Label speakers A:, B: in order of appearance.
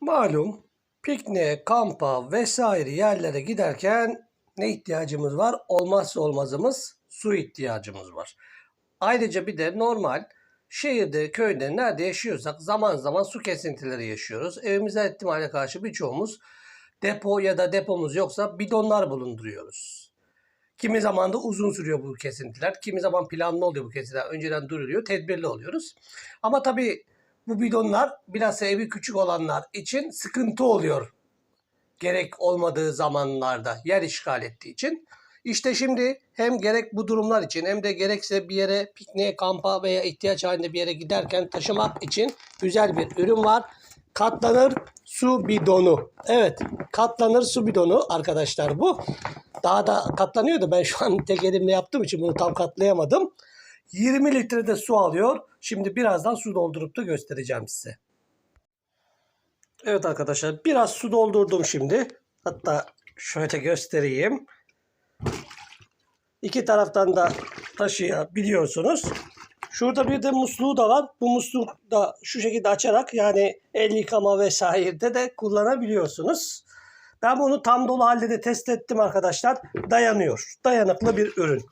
A: Malum pikniğe, kampa vesaire yerlere giderken ne ihtiyacımız var? Olmazsa olmazımız su ihtiyacımız var. Ayrıca bir de normal şehirde, köyde nerede yaşıyorsak zaman zaman su kesintileri yaşıyoruz. Evimize ihtimale karşı birçoğumuz depo ya da depomuz yoksa bidonlar bulunduruyoruz. Kimi zaman da uzun sürüyor bu kesintiler. Kimi zaman planlı oluyor bu kesintiler. Önceden duruluyor. Tedbirli oluyoruz. Ama tabii bu bidonlar biraz evi küçük olanlar için sıkıntı oluyor. Gerek olmadığı zamanlarda yer işgal ettiği için. İşte şimdi hem gerek bu durumlar için hem de gerekse bir yere pikniğe, kampa veya ihtiyaç halinde bir yere giderken taşımak için güzel bir ürün var. Katlanır su bidonu. Evet, katlanır su bidonu arkadaşlar bu. Daha da katlanıyordu. Ben şu an tek elimle yaptığım için bunu tam katlayamadım. 20 litrede su alıyor. Şimdi birazdan su doldurup da göstereceğim size. Evet arkadaşlar biraz su doldurdum şimdi. Hatta şöyle göstereyim. İki taraftan da taşıyabiliyorsunuz. Şurada bir de musluğu da var. Bu musluğu da şu şekilde açarak yani el yıkama vesairede de kullanabiliyorsunuz. Ben bunu tam dolu halde de test ettim arkadaşlar. Dayanıyor. Dayanıklı bir ürün.